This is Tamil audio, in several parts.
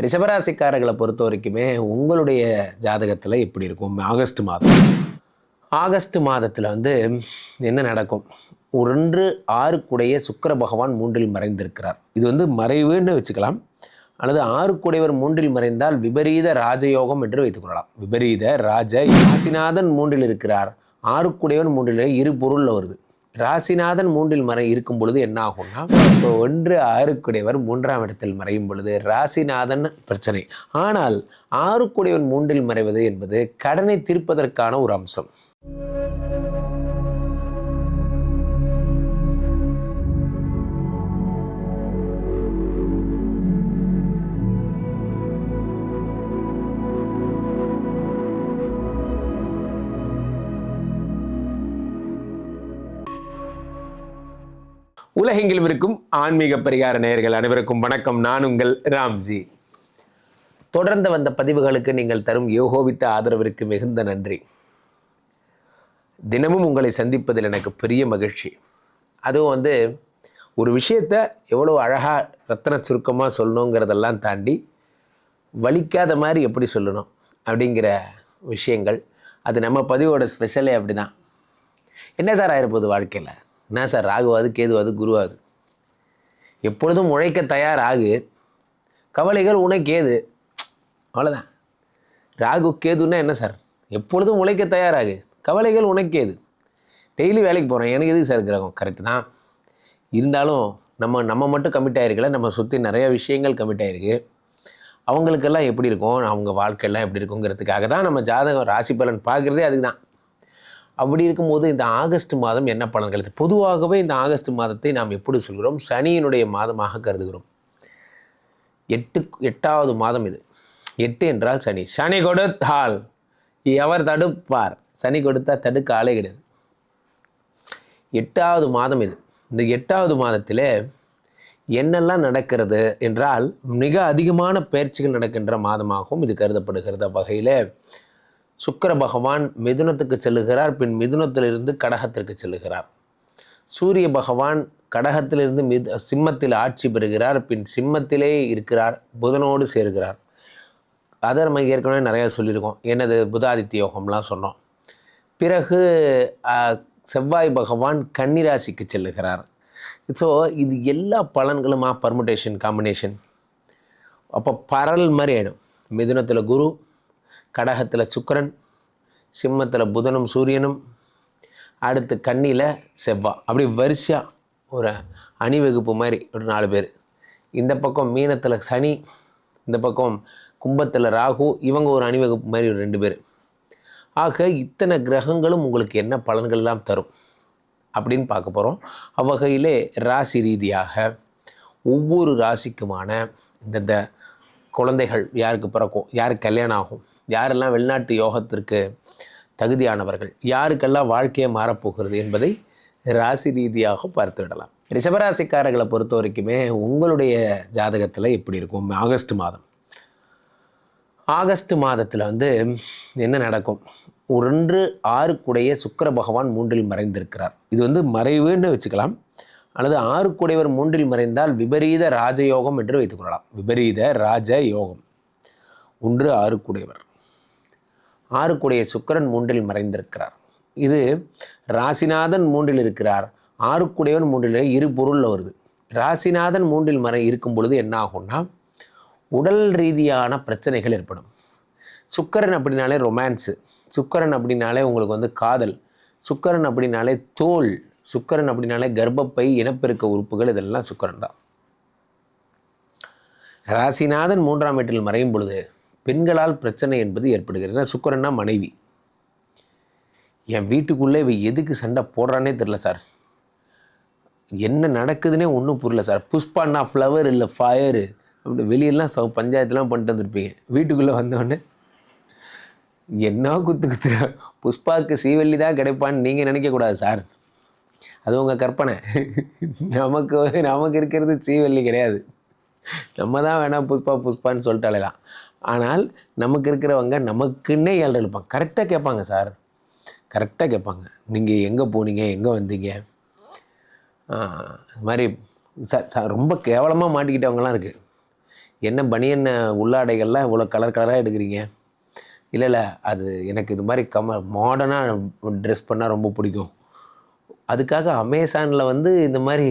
ரிஷபராசிக்காரர்களை பொறுத்த வரைக்குமே உங்களுடைய ஜாதகத்தில் எப்படி இருக்கும். ஆகஸ்ட் மாதம். ஆகஸ்ட் மாதத்தில் வந்து என்ன நடக்கும்? ஒன்று ஆறுக்குடைய சுக்கர பகவான் மூன்றில் மறைந்திருக்கிறார். இது வந்து மறைவுன்னு வச்சுக்கலாம். அல்லது ஆறுக்குடையவர் மூன்றில் மறைந்தால் விபரீத ராஜயோகம் என்று வைத்துக்கொள்ளலாம் விபரீத ராஜ யாசிநாதன் மூன்றில் இருக்கிறார். ஆறுக்குடையவன் மூன்றில் இரு பொருளில் வருது. ராசிநாதன் மூன்றில் மறை இருக்கும் பொழுது என்ன ஆகும்னா இப்போ ஒன்று ஆறுக்குடையவர் மூன்றாம் இடத்தில் மறையும் பொழுது ராசிநாதன் பிரச்சனை. ஆனால் ஆறுக்குடையவன் மூன்றில் மறைவது என்பது கடனை தீர்ப்பதற்கான ஒரு அம்சம். உலகெங்கிலும் இருக்கும் ஆன்மீக பரிகார நேயர்கள் அனைவருக்கும் வணக்கம். நான் உங்கள் ராம்ஜி. தொடர்ந்து வந்த பதிவுகளுக்கு நீங்கள் தரும் யோகோவித்த ஆதரவிற்கு மிகுந்த நன்றி. தினமும் உங்களை சந்திப்பதில் எனக்கு பெரிய மகிழ்ச்சி. அதுவும் வந்து ஒரு விஷயத்த எவ்வளோ அழகாக ரத்தன சுருக்கமாக சொல்லணுங்கிறதெல்லாம் தாண்டி வலிக்காத மாதிரி எப்படி சொல்லணும் அப்படிங்கிற விஷயங்கள். அது நம்ம பதிவோட ஸ்பெஷலே அப்படி தான் என்ன சார் ஆயிருப்போது வாழ்க்கையில்? என்ன சார் ராகுவாது கேதுவாது குருவாது எப்பொழுதும் உழைக்க தயார் ஆகு கவலைகள் உனக்கேது அவ்வளோதான் ராகு கேதுன்னா என்ன சார்? எப்பொழுதும் உழைக்க தயாராகு. கவலைகள் உனக்கேது டெய்லி வேலைக்கு போகிறேன் எனக்கு எதுக்கு சார் கிரகம்? கரெக்டு தான். இருந்தாலும் நம்ம நம்ம மட்டும் கமிட் ஆகிருக்கல நம்ம சுற்றி நிறைய விஷயங்கள் கமிட் ஆகிருக்கு அவங்களுக்கெல்லாம் எப்படி இருக்கும்? அவங்க வாழ்க்கையெல்லாம் எப்படி இருக்குங்கிறதுக்காக தான் நம்ம ஜாதகம் ராசி பலன் பார்க்குறதே அதுக்கு தான் அப்படி இருக்கும்போது இந்த ஆகஸ்ட் மாதம் என்ன பலன்கள் இது பொதுவாகவே இந்த ஆகஸ்ட் மாதத்தை நாம் எப்படி சொல்கிறோம்? சனியினுடைய மாதமாக கருதுகிறோம். எட்டு எட்டாவது மாதம் இது. எட்டு என்றால் சனி. சனி கொடுத்தால் எவர் தடுப்பார்? சனி கொடுத்தா தடுக்க ஆளே கிடையாது. எட்டாவது மாதம் இது. இந்த எட்டாவது மாதத்தில் என்னெல்லாம் நடக்கிறது என்றால் மிக அதிகமான பயிற்சிகள் நடக்கின்ற மாதமாகவும் இது கருதப்படுகிறது. வகையில் சுக்கிர பகவான் மிதுனத்துக்கு செல்லுகிறார் பின் மிதுனத்திலிருந்து கடகத்திற்கு செல்லுகிறார். சூரிய பகவான் கடகத்திலிருந்து மிது சிம்மத்தில் ஆட்சி பெறுகிறார் பின் சிம்மத்திலே இருக்கிறார் புதனோடு சேர்கிறார். அதை நம்ம ஏற்கனவே நிறையா சொல்லியிருக்கோம். என்னது? புதாதித்ய யோகம்லாம் சொன்னோம். பிறகு செவ்வாய் பகவான் கன்னிராசிக்கு செல்லுகிறார். ஸோ இது எல்லா பலன்களுமா? பர்முடேஷன் காம்பினேஷன் அப்போ பரல் மாதிரி ஆகிடும் மிதுனத்தில் குரு கடகத்தில் சுக்கரன் சிம்மத்தில் புதனும் சூரியனும் அடுத்து கண்ணியில் செவ்வா. அப்படி வரிசையாக ஒரு அணிவகுப்பு மாதிரி ஒரு நாலு பேர். இந்த பக்கம் மீனத்தில் சனி இந்த பக்கம் கும்பத்தில் ராகு இவங்க ஒரு அணிவகுப்பு மாதிரி ஒரு ரெண்டு பேர். ஆக இத்தனை கிரகங்களும் உங்களுக்கு என்ன பலன்கள்லாம் தரும் அப்படின்னு பார்க்க போகிறோம் அவ்வகையிலே ராசி ரீதியாக ஒவ்வொரு ராசிக்குமான இந்தந்த குழந்தைகள் யாருக்கு பிறக்கும்? யாருக்கு கல்யாணம் ஆகும் யாரெல்லாம் வெளிநாட்டு யோகத்திற்கு தகுதியானவர்கள்? யாருக்கெல்லாம் வாழ்க்கையை மாறப்போகிறது என்பதை ராசி ரீதியாக பார்த்துவிடலாம். ரிஷபராசிக்காரர்களை பொறுத்த வரைக்குமே உங்களுடைய ஜாதகத்தில் எப்படி இருக்கும். ஆகஸ்ட் மாதம். ஆகஸ்ட் மாதத்தில் வந்து என்ன நடக்கும்? ஒன்று ஆறுக்குடைய சுக்கர பகவான் மூன்றில் மறைந்திருக்கிறார். இது வந்து மறைவுன்னு வச்சுக்கலாம். அல்லது ஆறுக்குடையவர் மூன்றில் மறைந்தால் விபரீத ராஜயோகம் என்று வைத்துக்கொள்ளலாம் விபரீத ராஜ யோகம் ஒன்று ஆறுக்குடையவர். ஆறுக்குடைய சுக்கரன் மூன்றில் மறைந்திருக்கிறார். இது ராசிநாதன் மூன்றில் இருக்கிறார். ஆறுக்குடையவன் மூன்றில் இரு பொருளில் வருது. ராசிநாதன் மூன்றில் மறை இருக்கும் பொழுது என்ன ஆகும்னா உடல் ரீதியான பிரச்சனைகள் ஏற்படும். சுக்கரன் அப்படின்னாலே ரொமான்ஸு சுக்கரன் அப்படின்னாலே உங்களுக்கு வந்து காதல். சுக்கரன் அப்படின்னாலே தோல். சுக்கரன் அப்படின்னாலே கர்ப்பப்பை இனப்பெருக்க உறுப்புகள் இதெல்லாம் சுக்கரன் தான். ராசிநாதன் மூன்றாம் வீட்டில் மறையும் பொழுது பெண்களால் பிரச்சனை என்பது ஏற்படுகிறது. ஏன்னா சுக்கரன்னா மனைவி. என் வீட்டுக்குள்ளே இவ எதுக்கு சண்டை போடுறானே தெரில சார். என்ன நடக்குதுன்னே ஒன்றும் புரியல சார். புஷ்பான்னா ஃப்ளவர் இல்லை ஃபயரு அப்படி வெளியெல்லாம் ச பஞ்சாயத்துலாம் பண்ணிட்டு வந்திருப்பீங்க. வீட்டுக்குள்ளே வந்தோடனே என்ன குத்து குத்துற? புஷ்பாவுக்கு சீவல்லி தான் கிடைப்பான்னு நீங்கள் நினைக்கக்கூடாது சார். அது உங்கள் கற்பனை. நமக்கு நமக்கு இருக்கிறது சீவல்லி கிடையாது. நம்ம தான் வேணாம் புஷ்பா புஷ்பான்னு சொல்லிட்டு அலையலாம். ஆனால் நமக்கு இருக்கிறவங்க நமக்குன்னே ஏழு எழுப்பாங்க கரெக்டாக கேட்பாங்க சார் கரெக்டாக கேட்பாங்க. நீங்கள் எங்கே போனீங்க எங்கே வந்தீங்க? இது மாதிரி சார் சார் ரொம்ப கேவலமாக மாட்டிக்கிட்டவங்கலாம் இருக்குது என்ன பனியன் உள்ளாடைகள்லாம் இவ்வளோ கலர் கலராக எடுக்கிறீங்க? இல்லை இல்லை அது எனக்கு இது மாதிரி கம மாடர்னாக ட்ரெஸ் பண்ணால் ரொம்ப பிடிக்கும். அதுக்காக அமேசானில் வந்து இந்த மாதிரி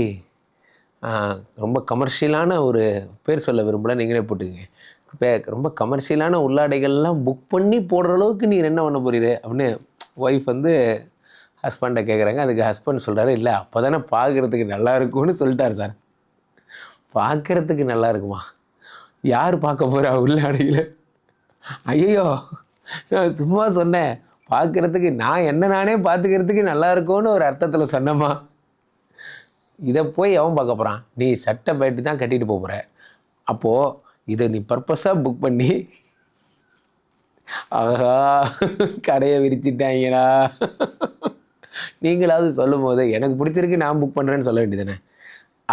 ரொம்ப கமர்ஷியலான ஒரு பேர் சொல்ல விரும்பல. நீங்களே போட்டுக்கங்க. இப்போ ரொம்ப கமர்ஷியலான உள்ளாடைகள்லாம் புக் பண்ணி போடுற அளவுக்கு நீ என்ன பண்ண போகிறீர் அப்படின்னு ஒய்ஃப் வந்து ஹஸ்பண்டை கேட்குறாங்க அதுக்கு ஹஸ்பண்ட் சொல்கிறாரு இல்லை அப்போ தானே பார்க்குறதுக்கு நல்லா இருக்கும்னு சொல்லிட்டார் சார் பார்க்குறதுக்கு நல்லா இருக்குமா? யார் பார்க்க போகிறா உள்ளாடையில்? ஐயோ நான் சும்மா சொன்னேன். பார்க்குறதுக்கு நான் என்ன நானே பார்த்துக்கிறதுக்கு நல்லா இருக்கும்னு ஒரு அர்த்தத்தில் சொன்னம்மா. இதை போய் எவன் பார்க்க போகிறான் நீ சட்டை பேட்டு தான் கட்டிட்டு போகிற அப்போது இதை நீ பர்பஸாக புக் பண்ணி ஆஹா கடையை விரிச்சிட்டாங்கடா நீங்களாவது சொல்லும் போது எனக்கு பிடிச்சிருக்கு நான் புக் பண்ணுறேன்னு சொல்ல வேண்டியதானே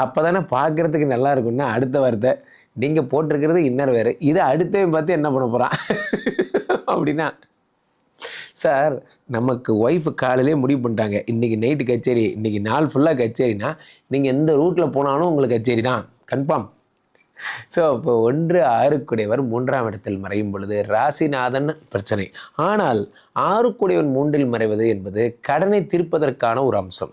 அப்போ தானே பார்க்குறதுக்கு நல்லா இருக்கும்னா அடுத்த வார்த்தை. நீங்கள் போட்டிருக்கிறது இன்னர் வேறு. இதை அடுத்தவன் பார்த்து என்ன பண்ண போகிறான் அப்படின்னா சார் நமக்கு ஒய்ஃபு காலையிலே முடிவு பண்ணிட்டாங்க. இன்றைக்கி நைட்டு கச்சேரி இன்றைக்கி நாள் ஃபுல்லாக கச்சேரினா நீங்கள் எந்த ரூட்டில் போனாலும் உங்களுக்கு கச்சேரி தான். கன்ஃபார்ம் ஸோ இப்போ ஒன்று ஆறுக்குடையவர் மூன்றாம் இடத்தில் மறையும் பொழுது ராசிநாதன் பிரச்சனை. ஆனால் ஆறுக்குடையவன் மூன்றில் மறைவது என்பது கடனை தீர்ப்பதற்கான ஒரு அம்சம்.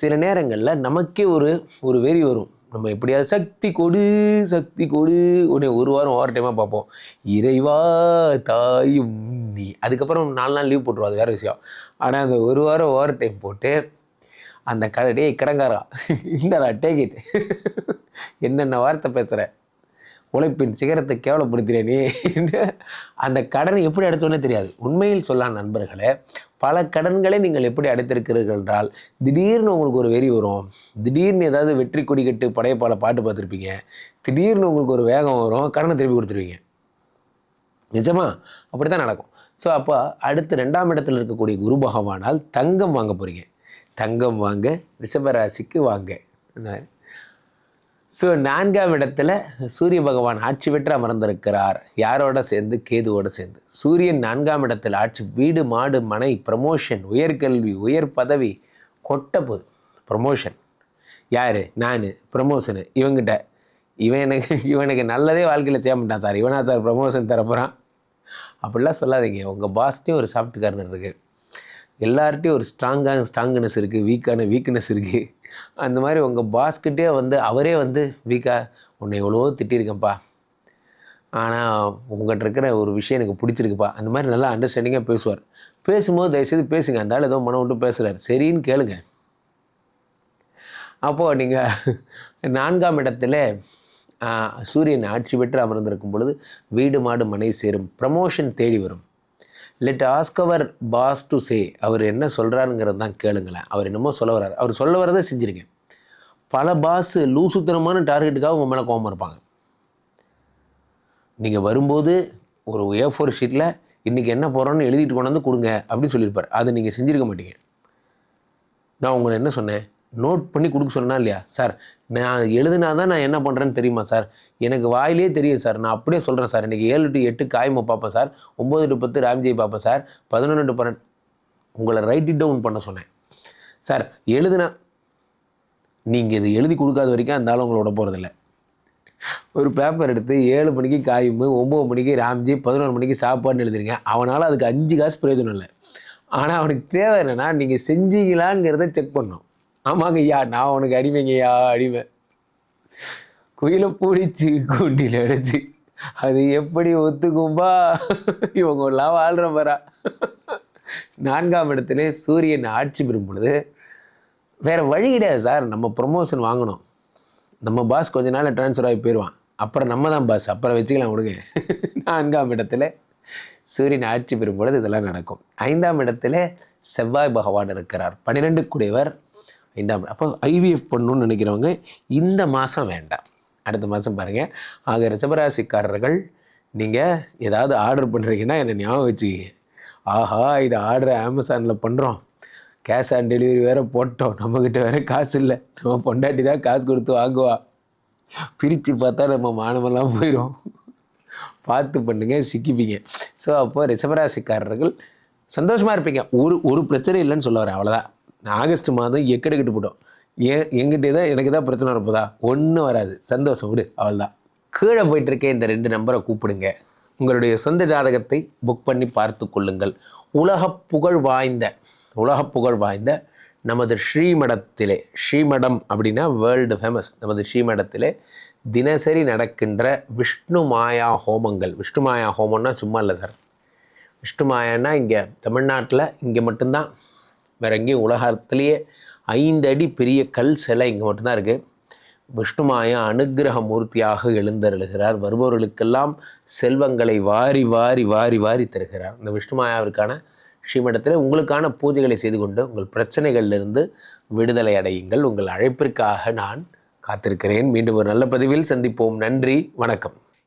சில நேரங்களில் நமக்கே ஒரு ஒரு வெறி வரும். நம்ம எப்படியாவது சக்தி கொடு சக்தி கொடு. உடனே ஒரு வாரம் ஓவர் டைமாக பார்ப்போம். இறைவா தாயும் நீ அதுக்கப்புறம் நாலு நாள் லீவ் போட்டுருவோம். அது வேறு விஷயம். ஆனால் அந்த ஒரு வாரம் ஓவர் டைம் போட்டு அந்த கடை கிடங்காரா கடங்காரா இந்தடா டேக் இட் என்னென்ன வார்த்தை பேசுகிறேன் உழைப்பின் சிகரத்தை கேவலப்படுத்துகிறேனே அந்த கடனை எப்படி அடைச்சோன்னே தெரியாது. உண்மையில் சொல்லலாம் நண்பர்களே பல கடன்களை நீங்கள் எப்படி அடைத்திருக்கிறீர்கள் என்றால் திடீர்னு உங்களுக்கு ஒரு வெறி வரும். திடீர்னு ஏதாவது வெற்றி கொடி கட்டு படையப்பால பாட்டு பார்த்துருப்பீங்க. திடீர்னு உங்களுக்கு ஒரு வேகம் வரும் கடனை திருப்பி கொடுத்துருவீங்க. நிஜமா? அப்படி தான் நடக்கும். ஸோ அப்போ அடுத்து ரெண்டாம் இடத்துல இருக்கக்கூடிய குரு பகவானால் தங்கம் வாங்க போகிறீங்க தங்கம் வாங்க ரிஷபராசிக்கு வாங்க. ஸோ நான்காம் இடத்துல சூரிய பகவான் ஆட்சி பெற்று அமர்ந்திருக்கிறார். யாரோட சேர்ந்து? கேதுவோடு சேர்ந்து. சூரியன் நான்காம் இடத்தில் ஆட்சி வீடு மாடு மனை ப்ரமோஷன் உயர்கல்வி உயர் பதவி கொட்ட போது ப்ரமோஷன் யார்? நான். ப்ரமோஷனு இவங்கிட்ட. இவன் எனக்கு இவனுக்கு நல்லதே வாழ்க்கையில் செய்ய மாட்டான் சார். இவனா சார் ப்ரமோஷன் தரப்போகிறான் அப்படிலாம் சொல்லாதீங்க. உங்கள் பாஸ்ட்டையும் ஒரு சாஃப்ட் கார்னர் இருக்குது எல்லார்ட்டையும் ஒரு ஸ்ட்ராங்கான ஸ்ட்ராங்னஸ் இருக்குது வீக்கான வீக்னஸ் இருக்குது அந்த மாதிரி உங்கள் பாஸ்கிட்டே வந்து அவரே வந்து வீக்காக உன்னை எவ்வளோ திட்டியிருக்கேன்ப்பா ஆனால் உங்கள்கிட்ட இருக்கிற ஒரு விஷயம் எனக்கு பிடிச்சிருக்குப்பா. அந்த மாதிரி நல்லா அண்டர்ஸ்டாண்டிங்காக பேசுவார். பேசும்போது தயவுசெய்து பேசுங்க. அந்த ஆள் ஏதோ மனம் விட்டு பேசுகிறார் சரின்னு கேளுங்க. அப்போது நீங்கள் நான்காம் இடத்துல சூரியன் ஆட்சி பெற்று அமர்ந்திருக்கும் பொழுது வீடு மாடு மனை சேரும். ப்ரமோஷன் தேடி வரும். Let ask our boss to say அவர் என்ன சொல்கிறாருங்கிறது தான் கேளுங்களேன். அவர் என்னமோ சொல்ல வர்றாரு. அவர் சொல்ல வரதை செஞ்சுருங்க. பல பாஸ் லூசுத்தனமான டார்கெட்டுக்காக உங்கள் மேலே கோபம் இருப்பாங்க. நீங்கள் வரும்போது ஒரு ஏ ஃபோர் ஷீட்டில் இன்றைக்கி என்ன போகிறோன்னு எழுதிட்டு கொண்டாந்து கொடுங்க அப்படின்னு சொல்லியிருப்பார். அதை நீங்கள் செஞ்சுருக்க மாட்டீங்க. நான் உங்களை என்ன சொன்னேன்? நோட் பண்ணி கொடுக்க சொன்னா இல்லையா? சார் நான் எழுதுனா தான் நான் என்ன பண்ணுறேன்னு தெரியுமா சார்? எனக்கு வாயிலே தெரியும் சார். நான் அப்படியே சொல்கிறேன் சார். இன்றைக்கி ஏழு டு எட்டு காயமை பார்ப்பேன் சார். ஒம்பது டு பத்து ராம்ஜி பார்ப்பேன் சார். பதினொன்று டு பன்னெண்டு உங்களை ரைட் இட் டவுன் பண்ண சொன்னேன். சார் எழுதுனா நீங்கள் இது எழுதி கொடுக்காத வரைக்கும் அந்த உங்களோட போகிறதில்ல ஒரு பேப்பர் எடுத்து ஏழு மணிக்கு காயும் ஒம்பது மணிக்கு ராம்ஜி பதினோரு மணிக்கு சாப்பாடுன்னு எழுதுறீங்க அவனால் அதுக்கு அஞ்சு காசு பிரயோஜனம் இல்லை. ஆனால் அவனுக்கு தேவை என்னென்னா நீங்கள் செஞ்சீங்களாங்கிறத செக் பண்ணணும். ஆமாங்க ஐயா நான் உனக்கு அடிமைங்க ஐயா அடிமை குயிலை பூடிச்சு கூண்டில் அடைச்சு அது எப்படி ஒத்துக்கும்பா? இவங்க எல்லாம் வாழ்கிற பாரா. நான்காம் இடத்துல சூரியன் ஆட்சி பெறும் பொழுது வேறு வழி கிடையாது சார். நம்ம ப்ரொமோஷன் வாங்கணும். நம்ம பாஸ் கொஞ்ச நாள் ட்ரான்ஸ்ஃபர் ஆகி போயிடுவான் அப்புறம் நம்ம தான் பாஸ் அப்புறம் வச்சுக்கலாம் விடுங்க. நான்காம் இடத்துல சூரியன் ஆட்சி பெறும் பொழுது இதெல்லாம் நடக்கும். ஐந்தாம் இடத்துல செவ்வாய் பகவான் இருக்கிறார். பன்னிரெண்டு குடைவர் இந்த அப்போ ஐவிஎஃப் பண்ணணும்னு நினைக்கிறவங்க இந்த மாதம் வேண்டாம். அடுத்த மாதம் பாருங்கள் ஆக ரிசபராசிக்காரர்கள் நீங்கள் ஏதாவது ஆர்டர் பண்ணுறீங்கன்னா என்னை ஞாபகம் வச்சுக்கிங்க. ஆஹா இது ஆர்டர் அமேசானில் பண்ணுறோம் கேஷ் ஆன் டெலிவரி வேறு போட்டோம். நம்மக்கிட்ட வேறு காசு இல்லை. நம்ம பொண்டாட்டி தான் காசு கொடுத்து வாங்குவா. பிரித்து பார்த்தா நம்ம மானமெல்லாம் போயிடும் பார்த்து பண்ணுங்க சிக்கிப்பீங்க. ஸோ அப்போ ரிசபராசிக்காரர்கள் சந்தோஷமாக இருப்பீங்க. ஒரு ஒரு பிரச்சனை இல்லைன்னு சொல்ல வரேன் அவ்வளோதான் ஆகஸ்ட் மாதம் எக்கெடுக்கிட்டு போட்டோம். ஏன் எங்கிட்டே தான் எனக்கு தான் பிரச்சனை வரப்போதா? ஒன்றும் வராது. சந்தோஷம் விடு. அவ்வளோதான் கீழே போயிட்டுருக்கேன். இந்த ரெண்டு நம்பரை கூப்பிடுங்க. உங்களுடைய சொந்த ஜாதகத்தை புக் பண்ணி பார்த்து கொள்ளுங்கள். உலக புகழ் வாய்ந்த உலக புகழ் வாய்ந்த நமது ஸ்ரீமடத்திலே ஸ்ரீமடம் அப்படின்னா வேர்ல்டு ஃபேமஸ் நமது ஸ்ரீமடத்திலே தினசரி நடக்கின்ற விஷ்ணு மாயா ஹோமங்கள். விஷ்ணு மாயா ஹோமம்னா சும்மா இல்லை சார் விஷ்ணு மாயான்னா இங்கே தமிழ்நாட்டில் இங்கே மட்டும்தான். வேற எங்கேயும் உலகத்திலேயே ஐந்து அடி பெரிய கல் சிலை இங்கே மட்டும்தான் இருக்குது விஷ்ணுமாயா அனுக்கிரக மூர்த்தியாக எழுந்தருளுகிறார். வருபவர்களுக்கெல்லாம் செல்வங்களை வாரி வாரி வாரி வாரி தருகிறார். இந்த விஷ்ணுமாயாவிற்கான ஸ்ரீமடத்தில் உங்களுக்கான பூஜைகளை செய்து கொண்டு உங்கள் பிரச்சனைகளிலிருந்து விடுதலை அடையுங்கள். உங்கள் அழைப்பிற்காக நான் காத்திருக்கிறேன். மீண்டும் ஒரு நல்ல பதிவில் சந்திப்போம். நன்றி வணக்கம்.